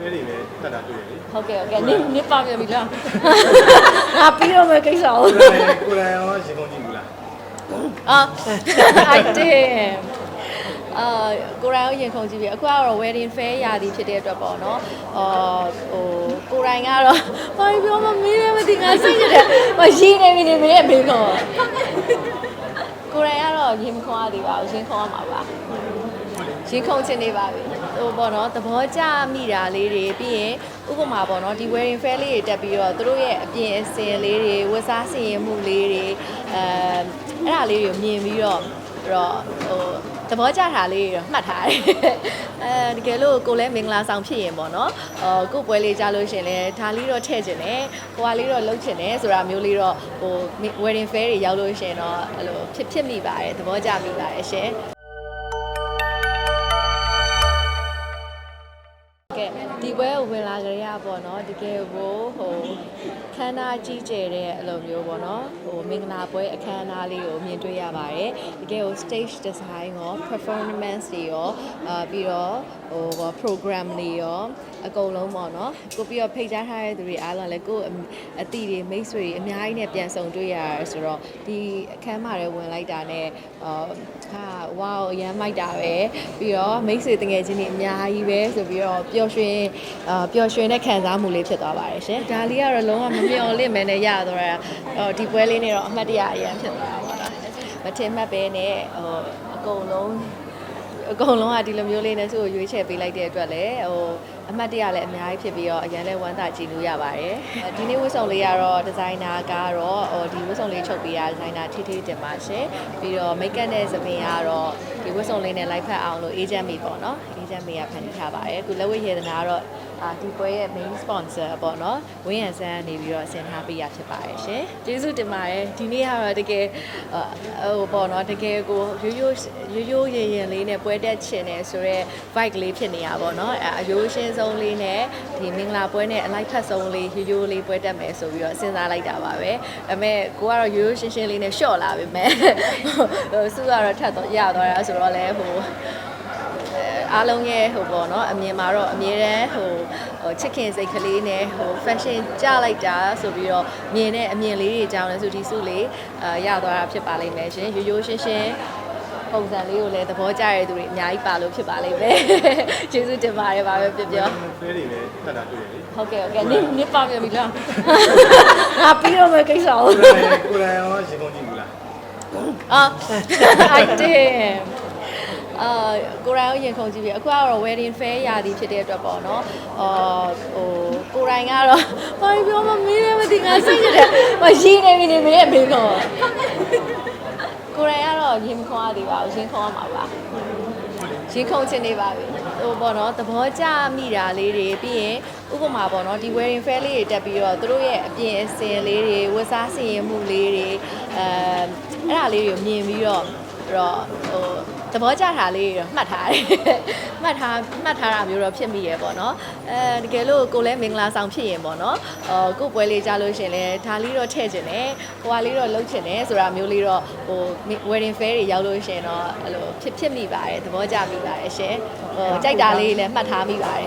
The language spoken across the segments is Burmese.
ဖဲတွေလည်းတတ်တာတွေ့တယ်လေဟုတ်ကဲ့ဟုတ်ကဲ့နင်းနင်းပါပြန်ပြီလားငါပြီးတော့မယ်ကိစ္စကိုကိုယ်တိုင်ကိုယ်တိုင်ရောရင်ကုန်ကြည့်ဘူးလားအာ I did အာကိုရိုင်းကိုရင်ခုန်ကြည့်ပြီအခုကတော့ wedding fair ရာသီဖြစ်တဲ့အတွက်ပေါ့နော်အာဟိုကိုရိုင်းကတော့ဘာပြောမှမင်းလည်းမသိငါစိတ်ညစ်တယ်မရင်းနေပြီနေမင်းရဲ့မေးကောကိုရိုင်းကတော့ရင်မခွန်ရသေးပါဘူးရင်ခွန်ရမှာပါရင်ခုန်ချင်နေပါပြီ ဟိုပေါ့နော်သဘောကျမိတာလေးတွေပြီးရင်ဥပမာပေါ့နော်ဒီ wedding fair လေးတွေတက်ပြီးတော့သူတို့ရဲ့အပြင်အစင်လေးတွေဝတ်စားဆင်ရင်မှုလေးတွေအဲအဲ့ဒါလေးတွေကိုမြင်ပြီးတော့အဲ့တော့ဟိုသဘောကျတာလေးတွေတော့မှတ်ထားတယ်အဲတကယ်လို့ကိုလည်းမင်္ဂလာဆောင်ဖြစ်ရင်ပေါ့နော်အော်ကိုပွဲလေးကြားလို့ရှရင်လဲဒါလေးတော့ထည့်ခြင်းတယ်ဟိုဟာလေးတော့လှုပ်ခြင်းတယ်ဆိုတာမျိုးလေးတော့ဟို wedding fair တွေရောက်လို့ရှရင်တော့အဲ့လိုဖြစ်ဖြစ်မိပါတယ်သဘောကျမိပါတယ်ရှင် ပွဲကိုဝင်လာကြရပေါ့နော်တကယ်ကိုဟိုခမ်းနားကြီးကျယ်တဲ့အဲ့လိုမျိုးပေါ့နော်ဟိုမင်္ဂလာပွဲအခမ်းအနားလေးကိုမြင်တွေ့ရပါတယ်တကယ်ကို stage design ရော performance တွေရောအာပြီးတော့ဟိုဘော program တွေရောအကုန်လုံးပေါ့နော်ကိုပြီးတော့ဖိတ်ကြားထားတဲ့သူတွေအားလုံးလည်းကိုယ့်အသည့်တွေမိတ်ဆွေတွေအများကြီးနဲ့ပြန်ဆုံတွေ့ရတာဆိုတော့ဒီအခမ်းအနားတွေဝင်လိုက်တာနဲ့အာ ဟာဝေါအရမ်းမိုက်တာပဲပြီးတော့မိတ်ဆွေတငယ်ချင်းတွေအများကြီးပဲဆိုပြီးတော့ပျော်ရွှင်အာပျော်ရွှင်တဲ့ခံစားမှုလေးဖြစ်သွားပါတယ်ရှင်ဒါလေးကတော့လုံးဝမမျှော်လင့်မဲနဲ့ရသွားတာအော်ဒီပွဲလေးနဲ့တော့အမှတ်တရအရင်ဖြစ်သွားတာပါတော့မထင်မှတ်ပဲနဲ့ဟိုအကုန်လုံးအကုန်လုံးကဒီလိုမျိုးလေးနဲ့သူ့ကိုရွေးချယ်ပေးလိုက်တဲ့အတွက်လည်းဟို အမှတ်တရလည်းအများကြီးဖြစ်ပြီးတော့အရင်လဲဝမ်းသာကြည့်လို့ရပါတယ်ဒီနေ့ဝတ်စုံလေးကတော့ဒီဇိုင်နာကတော့ဟိုဒီဝတ်စုံလေးချုပ်ပေးရဒီဇိုင်နာထိထိတင်ပါရှင်ပြီးတော့ make up နဲ့သပင်ကတော့ဒီဝတ်စုံလေးနဲ့လိုက်ဖက်အောင်လို့ agent မိပေါ့နော် agent မိကဖန်တီးထားပါတယ်အခုလက်ဝတ်ရတနာကတော့ အာဒီပွဲရဲ့ main sponsor ပေါ့နော်ဝင်းရန်ဆန်းကနေပြီးတော့ဆင်ထားပေးရဖြစ်ပါတယ်ရှင်ကျေးဇူးတင်ပါတယ်ဒီနေ့ကတော့တကယ်ဟိုပေါ့နော်တကယ်ကိုရိုးရိုးရိုးရိုးရင်ရင်လေးနဲ့ပွဲတက်ချင်တယ်ဆိုတော့ vibe လေးဖြစ်နေတာပေါ့နော်အဲအရိုးရှင်းဆုံးလေးနဲ့ဒီမင်္ဂလာပွဲနဲ့အလိုက်ဖက်ဆုံးလေးရိုးရိုးလေးပွဲတက်မယ်ဆိုပြီးတော့စဉ်းစားလိုက်တာပါပဲဒါပေမဲ့ကိုကတော့ရိုးရိုးရှင်းရှင်းလေးနဲ့ရှော့လာပြီမဲ့ဟိုစုကတော့ထပ်တော့ရသွားတာဆိုတော့လဲဟို အားလုံးရဲ့ဟိုပေါ့နော်အမြင်မှာတော့အမြဲတမ်းဟိုဟိုချစ်ခင်စိတ်ကလေးနဲ့ဟို fashion ကြလိုက်တာဆိုပြီးတော့မြင်တဲ့အမြင်လေးတွေကြောင့်လည်းဆိုဒီစုလေးအာရသွားတာဖြစ်ပါလိမ့်မယ်ရှင်ရိုးရိုးရှင်းရှင်းပုံစံလေးကိုလည်းသဘောကျရတဲ့သူတွေအများကြီးပါလို့ဖြစ်ပါလိမ့်မယ်ကျေးဇူးတင်ပါတယ်ပါပဲပြောပြောဖဲတွေလည်းတတ်တာတွေ့တယ်လေဟုတ်ကဲ့ဟုတ်ကဲ့နင်းနင်းပါပြန်ပြီလားငါပြီးတော့မယ်ကိစ္စကိုကိုယ်တိုင်ကိုယ်တိုင်ရောရင်ကုန်ကြည့်ဘူးလားအာ I did အာကိုရိုင်းကိုရင်ခုန်ကြည့်ပြီအခုကတော့ wedding fair ရာသီဖြစ်တဲ့အတွက်ပေါ့နော်အာဟိုကိုရိုင်းကတော့ဘာပြောမှမင်းလည်းမသိငါစိတ်ညစ်တယ်မရင်းနေပြီနေမင်းရဲ့မေးကောကိုရိုင်းကတော့ရင်မခွန်ရသေးပါဘူးရင်ခွန်ရမှာပါရင်ခုန်ချင်နေပါပြီဟိုပေါ့နော်သဘောကျမိတာလေးတွေပြီးရင်ဥပမာပေါ့နော်ဒီ wedding fair လေးတွေတက်ပြီးတော့သူတို့ရဲ့အပြင်အစင်လေးတွေဝတ်စားဆင်ရင်မှုလေးတွေအဲအဲ့ဒါလေးတွေကိုမြင်ပြီးတော့အဲ့တော့ဟို သဘောကျတာလေးတွေတော့မှတ်ထားတယ်မှတ်ထားမှတ်ထားတာမျိုးတော့ဖြစ်မိရပေါ့နော်အဲတကယ်လို့ကိုလည်းမင်္ဂလာဆောင်ဖြစ်ရင်ပေါ့နော်အော်ကိုပွဲလေးကြားလို့ရှရင်လဲဒါလေးတော့ထည့်ခြင်းတယ်ဟိုဟာလေးတော့လှုပ်ခြင်းတယ်ဆိုတာမျိုးလေးတော့ဟို wedding fair တွေရောက်လို့ရှရင်တော့အဲ့လိုဖြစ်ဖြစ်မိပါတယ်သဘောကျမိပါတယ်ရှင်ဟိုကြိုက်တာလေးလည်းမှတ်ထားမိပါတယ်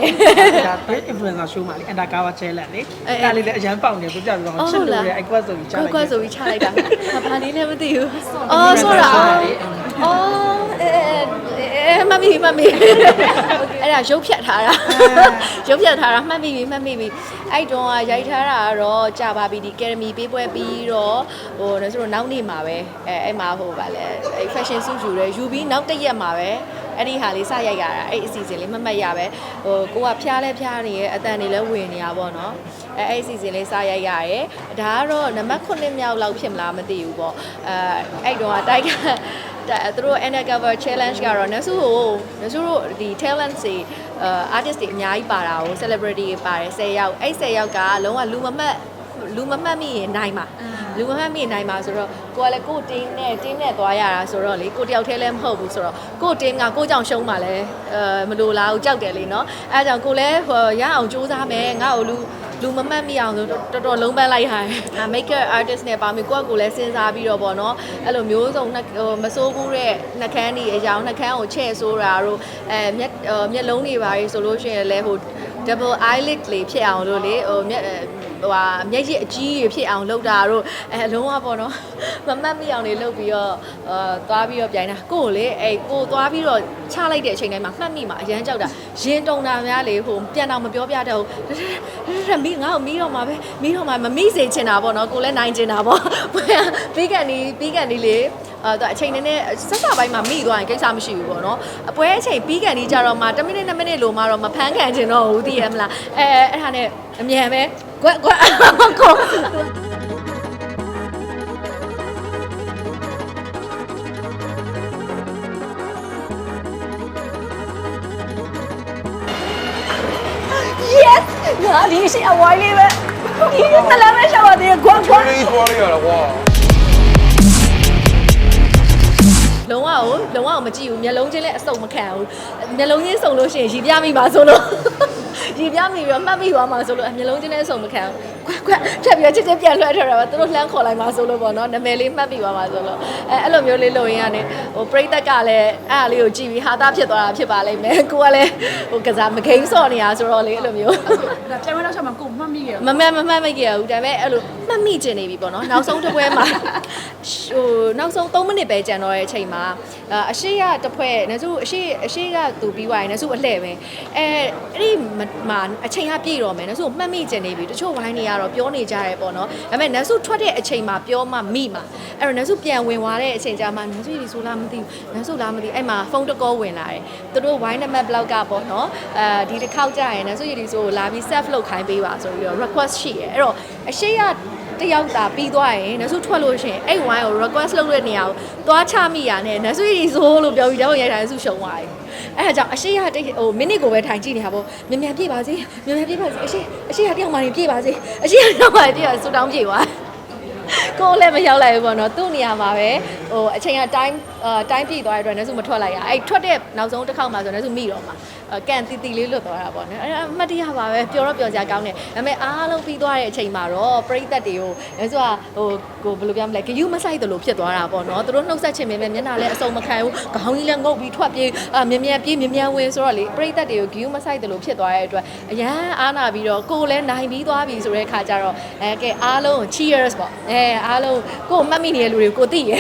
ဒါ big influencer show မှာလေ undercover challenge လေအဲအဲအဲ့ဒါလေးလည်းအရန်ပေါက်နေပြပြပြီးတော့ချစ်လို့ရဲ့ aqua ဆိုပြီးချကွလိုက်က်ကွက်တယ်ဆိုပြီးချလိုက်တာဟာဘာနည်းလည်းမသိဘူးအော်ဆိုတာအော် အော်အဲအဲမမီမမီအဲ့ဒါရုပ်ဖြတ်ထားတာရုပ်ဖြတ်ထားတာမှတ်မိပြီမှတ်မိပြီအဲ့တုန်းကရိုက်ထားတာကတော့ကြာပါပြီဒီ academy ပေးပွဲပြီးတော့ဟိုဒါဆိုတော့နောက်နေ့မှာပဲအဲအဲ့မှာဟိုဗာလဲအဲ့ fashion suit ယူတယ်ယူပြီးနောက်တစ်ရက်မှာပဲ အဲ့ဒီဟာလေးစရိုက်ရတာအဲ့အစီအစဉ်လေးမမှတ်ရပဲဟိုကိုကဖျားလဲဖျားနေရဲ့အတန်တွေလည်းဝင်နေရပါတော့နော်အဲအဲ့အစီအစဉ်လေးစရိုက်ရတယ်ဒါကတော့နံပါတ်9မြောက်လောက်ဖြစ်မလားမသိဘူးပေါ့အဲအဲ့တုန်းကတိုက်ကဒါသူတို့ undercover challenge ကတော့နဆူကိုနဆူတို့ဒီ talent တွေအာ artist တွေအများကြီးပါတာကို celebrity တွေပါတယ်10ယောက်အဲ့10ယောက်ကလုံးဝလူမမှတ် လူမမှတ်မိရင်နိုင်မှာလူမမှတ်မိရင်နိုင်မှာဆိုတော့ကိုကလည်းကို team နဲ့ team နဲ့သွားရတာဆိုတော့လေကိုတယောက်တည်းလည်းမဟုတ်ဘူးဆိုတော့ကို team ကကိုကြောင့်ရှုံးပါလဲအဲမလိုလားဘူးကြောက်တယ်လေနော်အဲဒါကြောင့်ကိုလည်းဟိုရအောင်စူးစမ်းမယ်ငါ့ကိုလူလူမမှတ်မိအောင်ဆိုတော်တော်လုံးပန်းလိုက်ဟာ maker artist နဲ့ပါမယ်ကိုကကိုလည်းစဉ်းစားပြီးတော့ပေါ့နော်အဲ့လိုမျိုးစုံနှက်ဟိုမစိုးဘူးတဲ့နှကန်းဒီအကြောင်းနှကန်းကိုချဲ့ဆိုးတာတို့အဲမျက်ဟိုမျက်လုံးတွေပါဆိုလို့ရှိရင်လည်းဟိုဟ double eyelid လေးဖြစ်အောင်လို့လေဟိုမျက် ဟိုဟာမျက်ရည်အကြီးကြီးဖြစ်အောင်လုပ်တာတို့အဲလုံးဝပေါ့နော်မမတ်မိအောင်လေးလုပ်ပြီးတော့အာသွားပြီးတော့ပြိုင်တာကိုကိုလေအဲကိုသွားပြီးတော့ချလိုက်တဲ့အချိန်တိုင်းမှာမှတ်မိမှာအရန်ကြောက်တာရင်တုံတာများလေဟိုပြန်တော့မပြောပြတတ်ဘူးမီးငါ့ကိုမီးတော့မှာပဲမီးတော့မှာမမိစေချင်တာပေါ့နော်ကိုလည်းနိုင်ချင်တာပေါ့ပြီးကန်ဒီပြီးကန်ဒီလေအာတော့အချိန်နဲ့ဆက်စပိုင်းမှာမိသွားရင်ကိစ္စမရှိဘူးပေါ့နော်အပွဲအချိန်ပြီးကန်ဒီကြတော့မှ10မိနစ်2မိနစ်လိုမှတော့မဖမ်းခံချင်တော့ဘူးသိရမလားအဲအဲ့ဒါနဲ့ အမြန်ပဲကွက်ကွက်ကို yes ငါဒီရှိအဝိုင်းလေးပဲဒီတလည်းပဲရှောက်ရတယ်ကွက်ကွက်လေးသွားလိုက်ရတာကွာလုံးဝကိုလုံးဝကိုမကြည့်ဘူးမျက်လုံးချင်းလည်းအစုံမခံဘူးမျက်လုံးချင်းစုံလို့ရှိရင်ရီပြမိပါဆိုလို့ ရီပြမိပြီးတော့မှတ်မိသွားမှာဆိုလို့မျက်လုံးချင်းလည်းအစုံမခံဘူး ခွက်ခွက်ထပ်ပြီးတော့ချစ်ချစ်ပြန်လွှဲထားတာပါသူတို့လှမ်းခေါ်လိုက်မှာဆိုလို့ပေါ့နော်နာမည်လေးမှတ်ပြီးသွားမှာဆိုလို့အဲအဲ့လိုမျိုးလေးလုပ်ရင်းကနေဟိုပရိသတ်ကလည်းအဲ့အားလေးကိုကြည့်ပြီးဟာသားဖြစ်သွားတာဖြစ်ပါလိမ့်မယ်ကိုကလည်းဟိုကစားမဂိမ်းစော့နေတာဆိုတော့လေအဲ့လိုမျိုးဒါပြန်ဝင်တော့ချက်မှာကိုမှတ်မိရမမမမမကြည့်ရဘူးဒါပေမဲ့အဲ့လိုမှတ်မိကျင်နေပြီပေါ့နော်နောက်ဆုံးတစ်ပွဲမှာဟိုနောက်ဆုံး3မိနစ်ပဲကြံတော့တဲ့အချိန်မှာအာအရှိရတစ်ဖွဲနစုအရှိအရှိကသူပြီးသွားရင်နစုအလှဲ့ပဲအဲအဲ့ဒီမှာအချိန်ကပြည့်တော့မယ်နစုမှတ်မိကျင်နေပြီတချို့ဝိုင်းနေရတော့ပြောနေကြရဲပေါ့နော်ဒါပေမဲ့နစုထွက်တဲ့အချိန်မှာပြောမှမိမှာအဲ့တော့နစုပြန်ဝင်သွားတဲ့အချိန်ကျမှနစုဒီဆိုလားမသိဘူးနစုလားမသိအဲ့မှာဖုန်းတကောဝင်လာတယ်သူတို့ဝိုင်းနံပါတ်ဘလောက်ကပေါ့နော်အဲဒီတစ်ခေါက်ကြာရင်နစုရည်ဒီဆိုလာပြီး save လုပ်ခိုင်းပေးပါဆိုပြီးတော့ request ရှိရဲအဲ့တော့အရှိရတယောက်သာပြီးသွားရင်နစုထွက်လို့ရှိရင်အဲ့ဝိုင်းကို request လုပ်တဲ့နေရာကိုသွားချမိရနဲ့နစုရည်ဆိုလို့ပြောပြီးတော့ရိုက်တာနစုရှုံသွားတယ် အဲ့ဒါကြောင့်အရှိရတိတ်ဟိုမိနစ်ကိုပဲထိုင်ကြည့်နေတာပေါ့မြန်မြန်ပြေးပါစေမြန်မြန်ပြေးပါစေအရှိအရှိရတယောက်မှနေပြေးပါစေအရှိရတယောက်မှပြေးပါစူတောင်းပြေးသွား ကိုယ်လည်းမရောက်လိုက်ဘူးပေါ့နော်သူ့နေရာမှာပဲဟိုအချိန်ကတိုင်းအာတိုင်းပြည့်သွားတဲ့အတွက်လည်းစုမထွက်လိုက်ရအဲ့ထွက်တဲ့နောက်ဆုံးတစ်ခေါက်မှာဆိုလည်းစုမိတော့မှာအဲကန်တီတီလေးလွတ်သွားတာပေါ့နော်အဲ့ဒါအမှတ်တရပါပဲပျော်တော့ပျော်စရာကောင်းတယ်ဒါပေမဲ့အားလုံးပြီးသွားတဲ့အချိန်မှာတော့ပြိသက်တွေကိုလည်းစုကဟိုကိုဘယ်လိုပြောမလဲဂယူးမဆိုင်တယ်လို့ဖြစ်သွားတာပေါ့နော်သူတို့နှုတ်ဆက်ချင်ပေမဲ့မျက်နှာလည်းအစုံမခံဘူးခေါင်းကြီးလည်းငုတ်ပြီးထွက်ပြေးအာမြ мян ပြေးမြ мян ဝင်ဆိုတော့လေပြိသက်တွေကိုဂယူးမဆိုင်တယ်လို့ဖြစ်သွားတဲ့အတွက်အရန်အားနာပြီးတော့ကိုယ်လည်းနိုင်ပြီးသွားပြီဆိုတဲ့ခါကျတော့အဲကဲအားလုံး cheers ပေါ့ အဲအားလုံးကိုယ်မှတ်မိနေတဲ့လူတွေကိုသိရ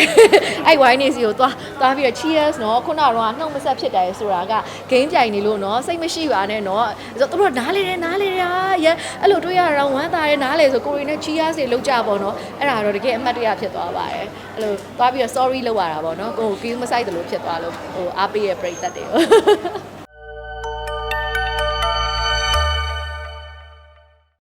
အဲ့ဝိုင်းနေစီကိုသွားသွားပြီးတော့ cheers နော်ခုနကတော့နှုတ်မဆက်ဖြစ်တယ်ဆိုတာက game ပြိုင်နေလို့နော်စိတ်မရှိပါနဲ့နော်ဆိုတော့သူတို့နားလေတယ်နားလေတယ်ဟာရအဲ့လိုတွေးရတော့ဝမ်းသာတယ်နားလေဆိုကိုရီနဲ့ cheers တွေလောက်ကြပါတော့အဲ့ဒါတော့တကယ်အမှတ်တရဖြစ်သွားပါတယ်အဲ့လိုသွားပြီးတော့ sorry လောက်ရတာပေါ့နော်ကိုယ် game မဆိုင်တယ်လို့ဖြစ်သွားလို့ဟိုအားပေးရပြိတတ်တယ်